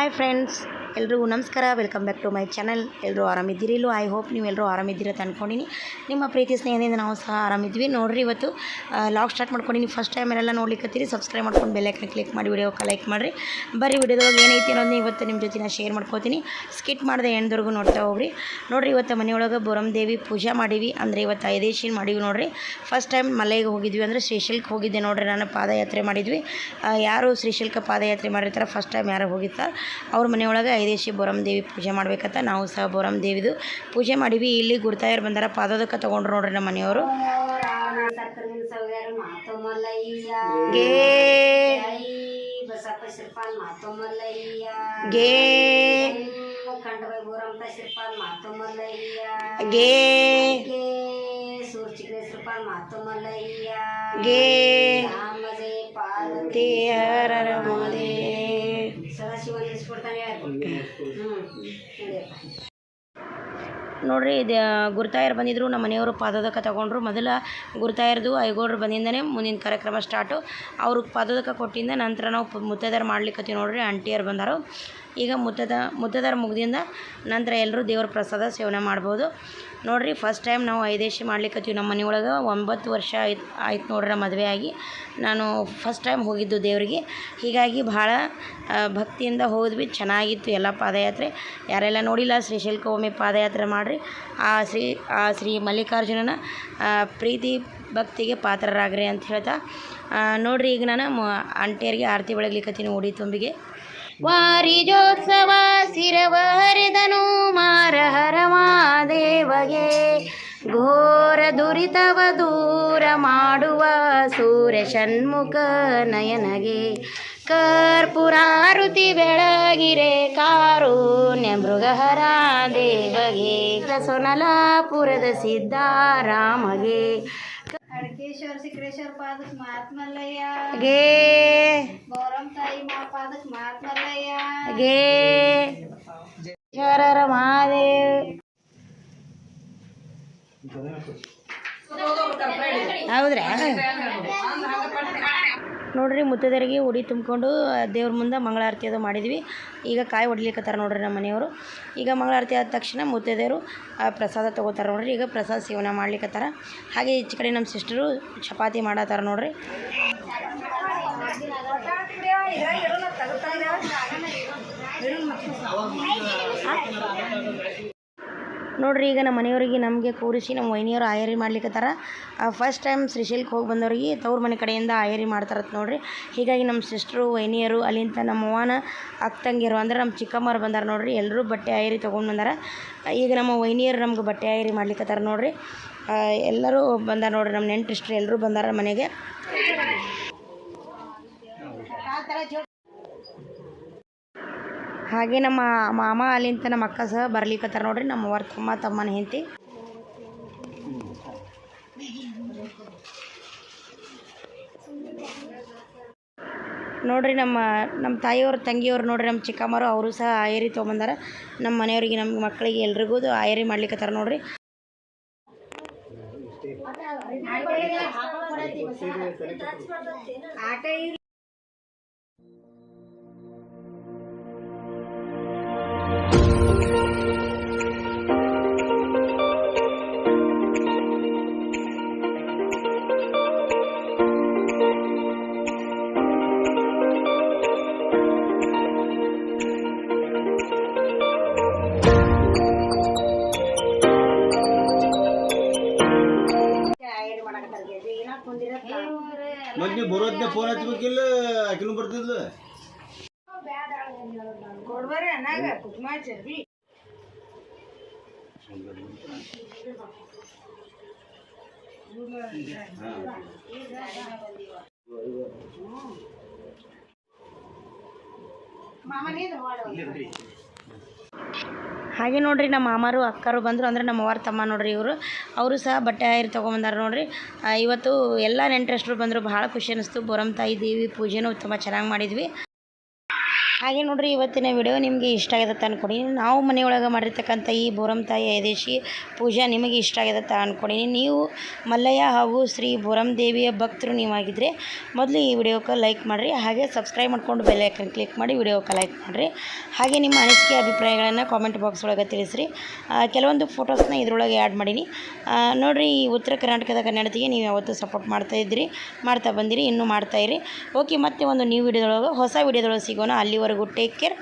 Hi friends ಎಲ್ರಿಗೂ ನಮಸ್ಕಾರ. Welcome back to my channel ಎಲ್ಲರೂ ಆರಾಮಿದ್ದೀರಿ? ಇಲ್ಲೂ ಐ ಹೋಪ್ ನೀವು ಎಲ್ಲರೂ ಆರಾಮಿದ್ದೀರಿ ಅಂತ ಅಂದ್ಕೊಂಡಿನಿ ನಿಮ್ಮ ಪ್ರೀತಿ ಸ್ನೇಹದಿಂದ ನಾವು ಸಹ ಆರಾಮಿದ್ವಿ. ನೋಡಿರಿ ಇವತ್ತು ಲಾಗ್ ಸ್ಟಾರ್ಟ್ ಮಾಡ್ಕೊಂಡಿನಿ. ಫಸ್ಟ್ ಟೈಮ್ ಎಲ್ಲ ನೋಡ್ಲಿಕ್ಕತ್ತೀರಿ ಸಬ್ಸ್ಕ್ರೈಬ್ ಮಾಡ್ಕೊಂಡು ಬೆಲ್ಲೈಕನ್ ಕ್ಲಿಕ್ ಮಾಡಿ ವಿಡಿಯೋಕ್ಕೆ ಲೈಕ್ ಮಾಡಿರಿ. ಬರೀ ವಿಡಿಯೋದಾಗ ಏನೈತಿ ಅನ್ನೋದನ್ನ ಇವತ್ತು ನಿಮ್ಮ ಜೊತೆ ನಾನು ಶೇರ್ ಮಾಡ್ಕೋತೀನಿ. ಸ್ಕಿಟ್ ಮಾಡಿದೆ ಎಂಡ್ದವರೆಗೂ ನೋಡ್ತಾ ಹೋಗ್ರಿ. ನೋಡ್ರಿ, ಇವತ್ತು ಮನೆಯೊಳಗೆ ದೇವಿ ಪೂಜೆ ಮಾಡೀವಿ. ಅಂದರೆ ಇವತ್ತು ಐದೇಶಿನ ಮಾಡೀವಿ ನೋಡಿರಿ. ಫಸ್ಟ್ ಟೈಮ್ ಮಲೆಗೆ ಹೋಗಿದ್ವಿ ಅಂದರೆ ಶ್ರೀಶೈಲಕ್ಕೆ ಹೋಗಿದ್ದೆ ನೋಡ್ರಿ ನಾನು, ಪಾದಯಾತ್ರೆ ಮಾಡಿದ್ವಿ. ಯಾರು ಶ್ರೀಶಿಲ್ಕ ಪಾದಯಾತ್ರೆ ಮಾಡಿರ್ತಾರೆ ಫಸ್ಟ್ ಟೈಮ್ ಯಾರು ಹೋಗಿರ್ತಾರೆ, ಅವ್ರ ಮನೆಯೊಳಗೆ ಐದೇಶಿ ಬೋರಂ ದೇವಿ ಪೂಜೆ ಮಾಡ್ಬೇಕಂತ ನಾವು ಸಹ ಬೋರಮ್ ದೇವಿದು ಪೂಜೆ ಮಾಡೀವಿ. ಇಲ್ಲಿ ಗುರುತಾಯರು ಬಂದಾರ ಪಾದೋದಕ್ಕೆ ತಗೊಂಡ್ರು ನೋಡ್ರಿ ನಮ್ಮ ಮನೆಯವರು. ಗೇ. ಗೇ. ಗೇ. ಗೆ. ಗೇ. ನೋಡ್ರಿ, ಇದು ಗುರುತಾಯರ್ ಬಂದಿದ್ರು, ನಮ್ಮ ಮನೆಯವರು ಪಾದೋದಕ ತಗೊಂಡ್ರು. ಮೊದಲ ಗುರುತಾಯರ್ದು ಐಗೋಡ್ರು ಬಂದಿಂದನೇ ಮುಂದಿನ ಕಾರ್ಯಕ್ರಮ ಸ್ಟಾರ್ಟು. ಅವ್ರಿಗೆ ಪಾದೋದಕ ಕೊಟ್ಟಿಂದ ನಂತರ ನಾವು ಮುತ್ತೈದೆಯರು ಮಾಡ್ಲಿಕ್ಕತ್ತೀವಿ ನೋಡ್ರಿ, ಆಂಟಿಯರು ಬಂದರು. ಈಗ ಮುತ್ತದ ಮುತ್ತದಾರ ಮುಗ್ದಿಂದ ನಂತರ ಎಲ್ಲರೂ ದೇವ್ರ ಪ್ರಸಾದ ಸೇವನೆ ಮಾಡ್ಬೋದು. ನೋಡ್ರಿ ಫಸ್ಟ್ ಟೈಮ್ ನಾವು ಐದೇಶಿ ಮಾಡ್ಲಿಕ್ಕತ್ತೀವಿ ನಮ್ಮ ಮನೆಯೊಳಗೆ ಒಂಬತ್ತು ವರ್ಷ ಆಯ್ತು ಆಯ್ತು ನೋಡ್ರಿ ಮದುವೆ ಆಗಿ. ನಾನು ಫಸ್ಟ್ ಟೈಮ್ ಹೋಗಿದ್ದು ದೇವರಿಗೆ. ಹೀಗಾಗಿ ಭಾಳ ಭಕ್ತಿಯಿಂದ ಹೋದ್ವಿ. ಚೆನ್ನಾಗಿತ್ತು ಎಲ್ಲ ಪಾದಯಾತ್ರೆ. ಯಾರೆಲ್ಲ ನೋಡಿಲ್ಲ, ಶ್ರೀ ಒಮ್ಮೆ ಪಾದಯಾತ್ರೆ ಮಾಡಿರಿ. ಆ ಶ್ರೀ ಆ ಶ್ರೀ ಮಲ್ಲಿಕಾರ್ಜುನನ ಪ್ರೀತಿ ಭಕ್ತಿಗೆ ಪಾತ್ರರಾಗ್ರಿ ಅಂತ ಹೇಳ್ತಾ. ನೋಡ್ರಿ ಈಗ ನಾನು ಆಂಟಿಯರಿಗೆ ಆರತಿ ಬೆಳಗ್ಲಿಕ್ಕತ್ತೀನಿ ಉಡಿ ತುಂಬಿಗೆ. ವಾರಿಜೋತ್ಸವ ಸಿರವ ದುರಿತವ ದೂರ ಮಾಡುವ ಸೂರ್ಯ ಷಣ್ಮುಖ ನಯನಗೆ. ಕರ್ಪುರಾರುತಿ ಬೆಳಗಿರೆ ಕಾರುಣ್ಯ ಮೃಗಹರ ದೇವಗೆ. ಸೊನಲಾಪುರದ ಸಿದ್ಧಾರಾಮಗೆ. ಅಡಕೇಶ್ವರ ಸಿಕ್ರೇಶ್ವರ ಪಾದಕ್ ಮಾತ್ಮಲ್ಲಯ್ಯ. ಗೆ. ಗೌರಮ್ ತಾಯಿ ಮಾ ಪಾದಕ್ ಮಾತ್ಮಲ್ಲಯ್ಯ. ಗೆ. ಹೌದ್ರಾ? ನೋಡ್ರಿ ಮುತ್ತದರಿಗೆ ಉಡಿ ತುಂಬಿಕೊಂಡು ದೇವ್ರ ಮುಂದೆ ಮಂಗಳಾರತಿ ಅದು ಮಾಡಿದ್ವಿ. ಈಗ ಕಾಯಿ ಹೊಡ್ಲಿಕ್ಕತ್ತಾರ ನೋಡ್ರಿ ನಮ್ಮ ಮನೆಯವರು. ಈಗ ಮಂಗಳಾರತಿ ಆದ ತಕ್ಷಣ ಮುತ್ತೈದೆಯವರು ಪ್ರಸಾದ ತೊಗೋತಾರೆ ನೋಡ್ರಿ. ಈಗ ಪ್ರಸಾದ ಸೇವನೆ ಮಾಡ್ಲಿಕ್ಕತ್ತಾರ ಹಾಗೆ ಈಚೆ ಕಡೆ ನಮ್ಮ ಸಿಸ್ಟರು ಚಪಾತಿ ಮಾಡತ್ತಾರ ನೋಡ್ರಿ. ನೋಡ್ರಿ, ಈಗ ನಮ್ಮ ಮನೆಯವರಿಗೆ ನಮಗೆ ಕೂರಿಸಿ ನಮ್ಮ ವೈನಿಯವರು ಆಯರಿ ಮಾಡ್ಲಿಕ್ಕತ್ತಾರ ಫಸ್ಟ್ ಟೈಮ್ ಶ್ರೀಶೈಲಕ್ಕೆ ಹೋಗಿ ಬಂದವ್ರಿಗೆ ತವ್ರ ಮನೆ ಕಡೆಯಿಂದ ಆಯರಿ ಮಾಡ್ತಾರತ್ ನೋಡ್ರಿ. ಹೀಗಾಗಿ ನಮ್ಮ ಸಿಸ್ಟ್ರು ವೈನಿಯರು ಅಲ್ಲಿಂದ ನಮ್ಮ ಅವ್ವನ ಅಕ್ಕ ತಂಗಿಯರು, ಅಂದ್ರೆ ನಮ್ಮ ಚಿಕ್ಕಮ್ಮರು ಬಂದಾರ ನೋಡ್ರಿ. ಎಲ್ಲರೂ ಬಟ್ಟೆ ಆಯರಿ ತೊಗೊಂಡು ಬಂದಾರ. ಈಗ ನಮ್ಮ ವೈನಿಯರು ನಮ್ಗೆ ಬಟ್ಟೆ ಆಯರಿ ಮಾಡ್ಲಿಕ್ಕತ್ತಾರ ನೋಡ್ರಿ. ಎಲ್ಲರೂ ಬಂದಾರ ನೋಡ್ರಿ, ನಮ್ಮ ನೆಂಟ್ರಿಸ್ಟ್ರು ಎಲ್ಲರೂ ಬಂದಾರ ಮನೆಗೆ. ಹಾಗೆ ನಮ್ಮ ಮಾಮ ಅಲ್ಲಿಂದ ನಮ್ಮ ಅಕ್ಕ ಸಹ ಬರ್ಲಿಕ್ಕತ್ತಾರ ನೋಡ್ರಿ. ನಮ್ಮ ಅವ್ರ ತಮ್ಮ, ತಮ್ಮನ ಹೆಂಡತಿ. ನೋಡ್ರಿ ನಮ್ಮ ನಮ್ಮ ತಾಯಿಯವ್ರ, ತಂಗಿಯವ್ರು ನೋಡ್ರಿ, ನಮ್ಮ ಚಿಕ್ಕಮ್ಮರು, ಅವರು ಸಹ ಆಯರಿ ತೊಗೊಂಬಂದಾರ. ನಮ್ಮ ಮನೆಯವ್ರಿಗೆ, ನಮ್ಮ ಮಕ್ಕಳಿಗೆ ಎಲ್ರಿಗೂ ಆಯರಿ ಮಾಡ್ಲಿಕ್ಕತ್ತಾರ ನೋಡ್ರಿ. ಮತ್ತೆ ನೀವು ಬರೋದ್ನೆ ಫೋನ್ ಹಚ್ಬೇಕಿಲ್ಲ ಆಕಿನೂ ಬರ್ತಿದ್ಲು ಹಾಗೆ ನೋಡ್ರಿ ನಮ್ಮ ಮಾಮಾರು, ಅಕ್ಕರು ಬಂದರು ಅಂದರೆ ನಮ್ಮ ಅವ್ರ ತಮ್ಮ ನೋಡ್ರಿ ಇವರು. ಅವರು ಸಹ ಬಟ್ಟೆ ಆಯ್ರಿ ತೊಗೊಂಬಂದಾರ ನೋಡ್ರಿ. ಇವತ್ತು ಎಲ್ಲ ನೆಂಟರಷ್ಟರು ಬಂದರು ಭಾಳ ಖುಷಿ ಅನ್ನಿಸ್ತು ಬೊರಮ್ ತಾಯಿ ದೇವಿ ಪೂಜೆನೂ ತುಂಬ ಚೆನ್ನಾಗಿ ಮಾಡಿದ್ವಿ. ಹಾಗೆ ನೋಡ್ರಿ, ಇವತ್ತಿನ ವಿಡಿಯೋ ನಿಮಗೆ ಇಷ್ಟ ಆಗಿದತ್ತ ಅಂದ್ಕೊಂಡಿನಿ ನಾವು ಮನೆಯೊಳಗೆ ಮಾಡಿರ್ತಕ್ಕಂಥ ಈ ಬೋರಂ ತಾಯಿ ಐದೇಶಿ ಪೂಜಾ ನಿಮಗೆ ಇಷ್ಟ ಆಗಿದತ್ತ ಅಂದ್ಕೊಂಡಿನಿ ನೀವು ಮಲ್ಲಯ್ಯ ಹಾಗೂ ಶ್ರೀ ಬೋರಂ ದೇವಿಯ ಭಕ್ತರು ನೀವಾಗಿದ್ದರೆ ಮೊದಲು ಈ ವಿಡಿಯೋಕ್ಕೆ ಲೈಕ್ ಮಾಡಿರಿ, ಹಾಗೆ ಸಬ್ಸ್ಕ್ರೈಬ್ ಮಾಡ್ಕೊಂಡು ಬೆಲ್ ಐಕನ್ ಕ್ಲಿಕ್ ಮಾಡಿ ವಿಡಿಯೋಕ್ಕೆ ಲೈಕ್ ಮಾಡಿರಿ. ಹಾಗೆ ನಿಮ್ಮ ಅನಿಸಿಕೆ ಅಭಿಪ್ರಾಯಗಳನ್ನು ಕಾಮೆಂಟ್ ಬಾಕ್ಸ್ ಒಳಗೆ ತಿಳಿಸ್ರಿ. ಕೆಲವೊಂದು ಫೋಟೋಸ್ನ ಇದರೊಳಗೆ ಆ್ಯಡ್ ಮಾಡೀನಿ. ನೋಡಿರಿ, ಈ ಉತ್ತರ ಕರ್ನಾಟಕದ ಕನ್ನಡತಿಗೆ ನೀವು ಯಾವತ್ತೂ ಸಪೋರ್ಟ್ ಮಾಡ್ತಾ ಇದ್ರಿ ಮಾಡ್ತಾ ಬಂದಿರಿ, ಇನ್ನೂ ಮಾಡ್ತಾಯಿರಿ ಓಕೆ ಮತ್ತೆ ಒಂದು ನ್ಯೂ ವಿಡಿಯೋದೊಳಗೆ ಹೊಸ ವಿಡಿಯೋದೊಳಗೆ ಸಿಗೋಣ. ಅಲ್ಲಿವರೆಗೂ ഫോർ ഗുഡ് ടേക്ക് കെയർ